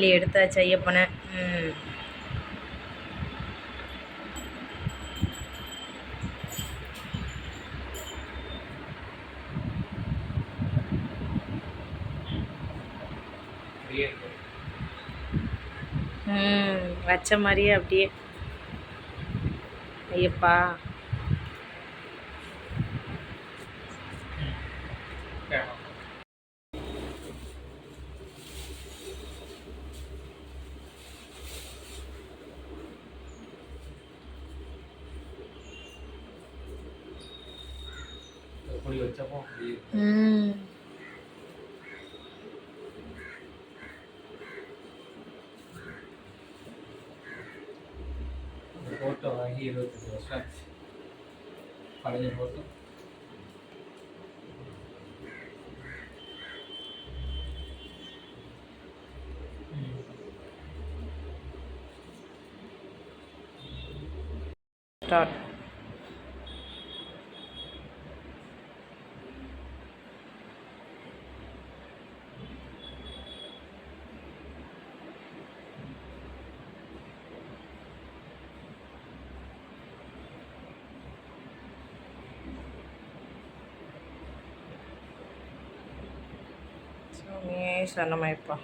Finally எடுத்தாச்சு ஐயப்பனை. ம். வச்ச மாதிரியே அப்படியே. ஐயப்பா. Yeah. పోయి వచ్చాము ఓట్లు ಆಗಿ ಇರುತ್ತದೆ ವರ್ಷ ಪಡೆದ vote start Yes, sana may pa.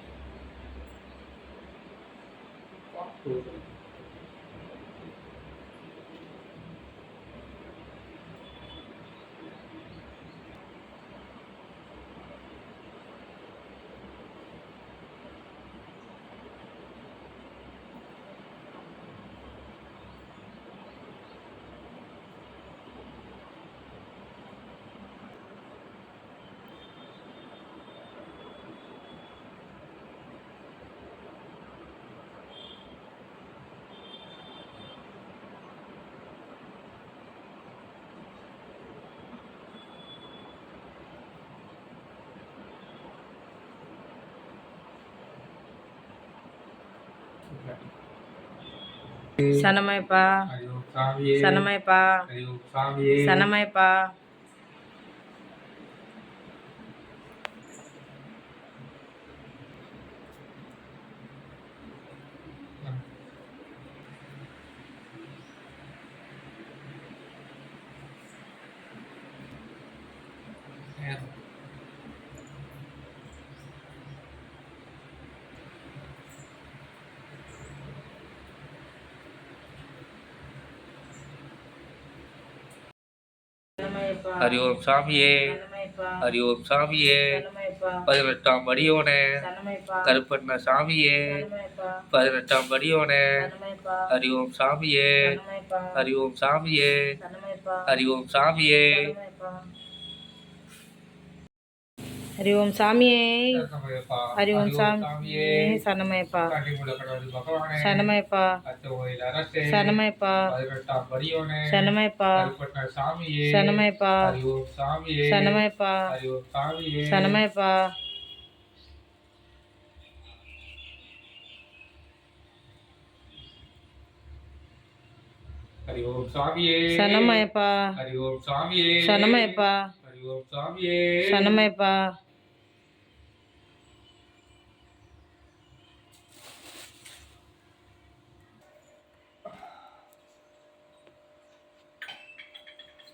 சரணமாய்ப்பா சரணமாய்ப்பா ஐயோ சாமியே ஹரி ஓம் சாமியே. ஹரி ஓம் சாமியே. பதினெட்டாம் படியோனே கருப்பண்ண சாமியே. பதினெட்டாம் படியோனே ஹரி ஓம் சாமியே. ஹரி ஓம் சாமியே. ஹரி ஓம் சாமியே. ஹரி ஓம் சாமியே ஹரி ஓம் சாமியே. சரணமாய்ப்பா. பதினெட்டாம் படியோனே சரணமாய்ப்பா. கருப்பண்ண சாமியே. சரணமாய்ப்பா. ஹரி ஓம் சாமியே. சரணமாய்ப்பா. ஹரி ஓம் சாமியே. சரணமாய்ப்பா. ஹரி ஓம் சாமியே. சரணமாய்ப்பா.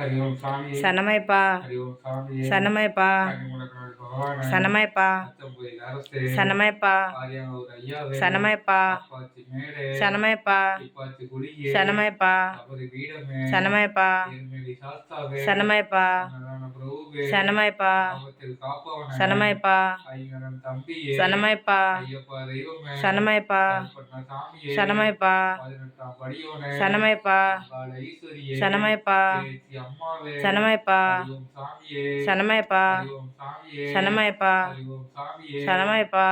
சரணமாய்ப்பா ஹரி ஓம் சாமியே சரணமாய்ப்பா ம் இந்த ஸ்டாம்ப் கட்டிடும் சனமாய்ப்பா. சனமாய்ப்பா. சனமாய்ப்பா. சனமாய்ப்பா. சனமாய்ப்பா. சனமாய்ப்பா. சனமாய்ப்பா. சனமாய்ப்பா. சனமாய்ப்பா. சனமாய்ப்பா. சனமாய்ப்பா.